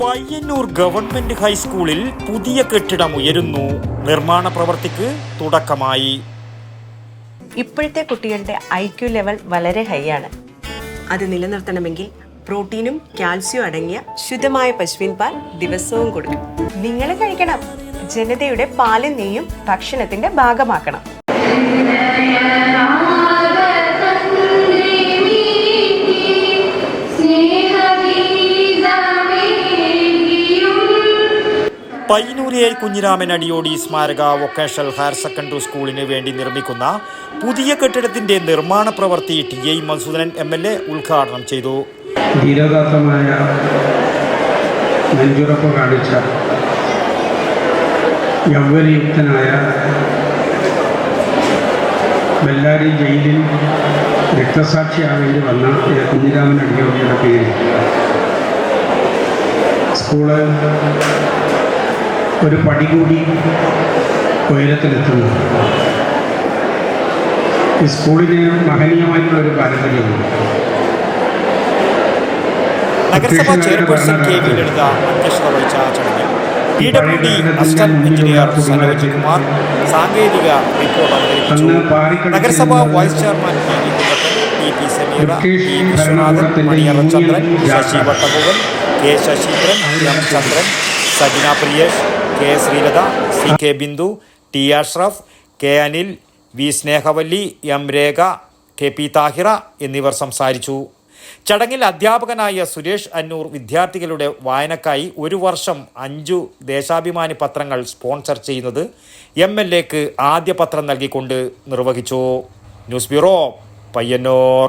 Payyanur government ഹൈസ്കൂളിൽ പുതിയ കെട്ടിടം ഉയരുന്നു. നിർമ്മാണ പ്രവൃത്തിക്ക് തുടക്കമായി. ഇപ്പോഴത്തെ കുട്ടികളുടെ ഐ ക്യു ലെവൽ വളരെ ഹൈ ആണ്. അത് നിലനിർത്തണമെങ്കിൽ പ്രോട്ടീനും കാൽസ്യവും അടങ്ങിയ ശുദ്ധമായ പശുവിൻ പാൽ ദിവസവും കൊടുക്കും നിങ്ങൾ കഴിക്കണം. ജനതയുടെ പാലും നെയ്യും ഭക്ഷണത്തിന്റെ ഭാഗമാക്കണം. പയ്യന്നൂരിയൽ കുഞ്ഞിരാമൻ അടിയോടി സ്മാരക വൊക്കേഷണൽ ഹയർ സെക്കൻഡറി സ്കൂളിന് വേണ്ടി നിർമ്മിക്കുന്ന പുതിയ കെട്ടിടത്തിന്റെ നിർമ്മാണ പ്രവൃത്തി T I Madhusoodanan M L A ഉദ്ഘാടനം ചെയ്തു. യൗവനയുക്തനായ ബെല്ലാരി ജയിലിൽ രക്തസാക്ഷിയാവേണ്ടി വന്ന കുഞ്ഞിരാമൻ അടിയോടിയുടെ പേരിൽ സ്കൂൾ ഒരു പടി കൂടി ഉയരത്തിലെത്തുന്നു. ഈ സ്കൂളിന് മഹനീയമായിട്ടുള്ള ഒരു പാരമ്പര്യമുണ്ട്. നഗരസഭാ ചെയർപേഴ്സൺ കെ വി ലളിത അധ്യക്ഷത വഹിച്ച ചടങ്ങിൽ P W D assistant engineer Sanoj Kumar സാങ്കേതിക റിപ്പോർട്ട് അവതരിപ്പിച്ചു. നഗരസഭാ vice chairman P V T P Sameera T Viswanathan Maniyarachandran Sasi Vattamukhan K Sasheendran M Chandran Sajina Priyesh K Sreelatha C K Bindu T Ashraf K Anil V Snehavalli M Rekha K P Thahira എന്നിവർ സംസാരിച്ചു. ചടങ്ങിൽ അധ്യാപകനായ സുരേഷ് അന്നൂർ വിദ്യാർത്ഥികളുടെ വായനക്കായി ഒരു വർഷം അഞ്ചു ദേശാഭിമാനി പത്രങ്ങൾ sponsor ചെയ്യുന്നത് M L എക്ക് ആദ്യ പത്രം നൽകിക്കൊണ്ട് നിർവഹിച്ചു. News bureau Payyanur.